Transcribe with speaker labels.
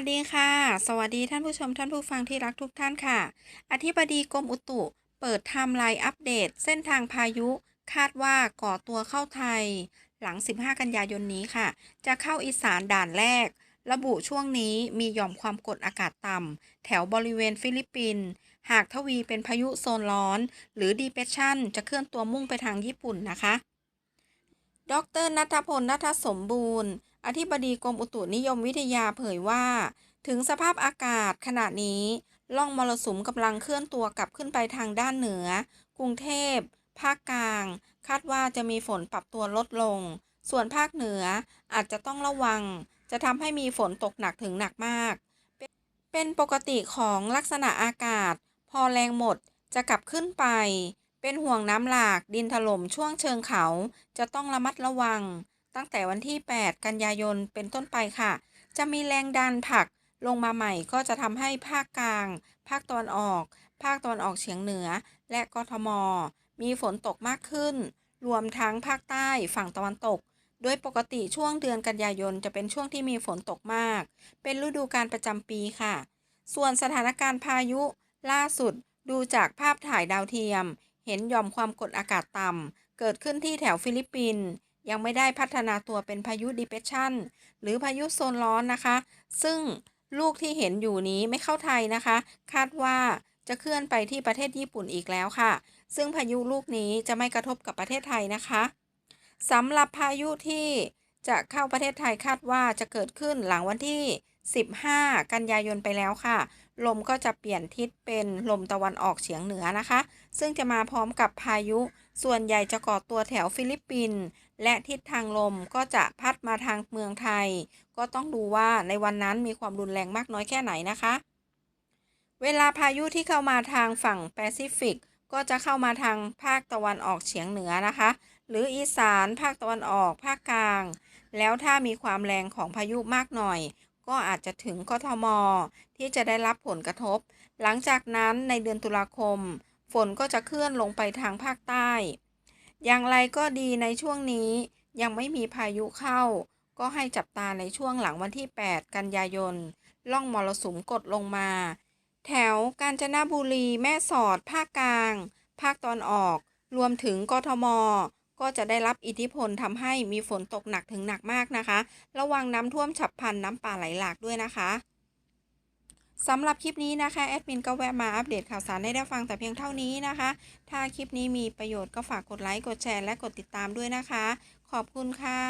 Speaker 1: สดีค่ะ สวัสดีท่านผู้ชมท่านผู้ฟังที่รักทุกท่านค่ะ อธิบดีกรมอุตุ เปิดไทม์ไลน์อัปเดต เส้นทางพายุ คาดว่าก่อตัวเข้าไทย หลัง 15 กันยายนนี้ค่ะ จะเข้าอีสานด่านแรก ระบุช่วงนี้มีหย่อมความกดอากาศต่ำ แถวบริเวณฟิลิปปินส์หากทวีเป็นพายุโซนร้อน หรือดีเพชชันจะเคลื่อนตัวมุ่งไปทางญี่ปุ่นนะคะ ดรนัทพลนัทสมบูรณ์ อธิบดีกรมอุตุนิยมวิทยาเผยว่า ถึงสภาพอากาศขณะนี้ล่องมรสุมกำลังเคลื่อนตัวกลับขึ้นไปทางด้านเหนือ กรุงเทพ ภาคกลาง คาดว่าจะมีฝนปรับตัวลดลง ส่วนภาคเหนืออาจจะต้องระวัง จะทำให้มีฝนตกหนักถึงหนักมาก เป็นเป็นปกติของลักษณะอากาศ พอแรงหมดจะกลับขึ้นไป เป็นห่วงน้ำหลากดินถล่มช่วงเชิงเขาจะต้องระมัดระวัง ตั้งแต่วันที่ 8 กันยายนเป็นต้นไปค่ะ จะมีแรงดันผักลงมาใหม่ก็จะทำให้ภาคกลาง ภาคตะวันออก ภาคตะวันออกเฉียงเหนือ และกทม มีฝนตกมากขึ้น รวมทั้งภาคใต้ฝั่งตะวันตก โดยปกติช่วงเดือนกันยายนจะเป็นช่วงที่มีฝนตกมาก เป็นฤดูกาลประจำปีค่ะ ส่วนสถานการณ์พายุล่าสุดดูจากภาพถ่ายดาวเทียม เห็นหย่อมความกดอากาศต่ำเกิดขึ้นที่แถวฟิลิปปินส์ ยังไม่ได้พัฒนาตัวเป็นพายุดิเพชชันหรือพายุโซนร้อนนะคะ ซึ่งลูกที่เห็นอยู่นี้ไม่เข้าไทยนะคะ คาดว่าจะเคลื่อนไปที่ประเทศญี่ปุ่นอีกแล้วค่ะ ซึ่งพายุลูกนี้จะไม่กระทบกับประเทศไทยนะคะสำหรับพายุที่จะเข้าประเทศไทยคาดว่าจะเกิดขึ้นหลังวันที่ 15 กันยายนไปแล้วค่ะ ลมก็จะเปลี่ยนทิศเป็นลมตะวันออกเฉียงเหนือนะคะ ซึ่งจะมาพร้อมกับพายุ ส่วนใหญ่จะก่อตัวแถวฟิลิปปินส์และทิศทางลมก็จะพัดมาทางเมืองไทย ก็ต้องดูว่าในวันนั้นมีความรุนแรงมากน้อยแค่ไหนนะคะ เวลาพายุที่เข้ามาทางฝั่งแปซิฟิกก็จะเข้ามาทางภาคตะวันออกเฉียงเหนือนะคะ หรืออีสานภาคตะวันออกภาคกลาง แล้วถ้ามีความแรงของพายุมากหน่อย ก็อาจจะถึงกทม ที่จะได้รับผลกระทบ หลังจากนั้นในเดือนตุลาคม ฝนก็จะเคลื่อนลงไปทางภาคใต้ อย่างไรก็ดีในช่วงนี้ยังไม่มีพายุเข้า ก็ให้จับตาในช่วงหลังวันที่ 8 กันยายนล่องมรสุมกดลงมา แถวกาญจนบุรีแม่สอดภาคกลาง ภาคตอนออก รวมถึงกทม ก็จะได้รับอิทธิพลทำให้มีฝนตกหนักถึงหนักมากนะคะ ระวังน้ำท่วมฉับพลันน้ำป่าไหลหลากด้วยนะคะสำหรับคลิปนี้นะคะแอดมินก็แวะมาอัปเดตข่าวสารให้ได้ฟังแต่เพียงเท่านี้นะคะ ถ้าคลิปนี้มีประโยชน์ก็ฝากกดไลค์กดแชร์และกดติดตามด้วยนะคะ ขอบคุณค่ะ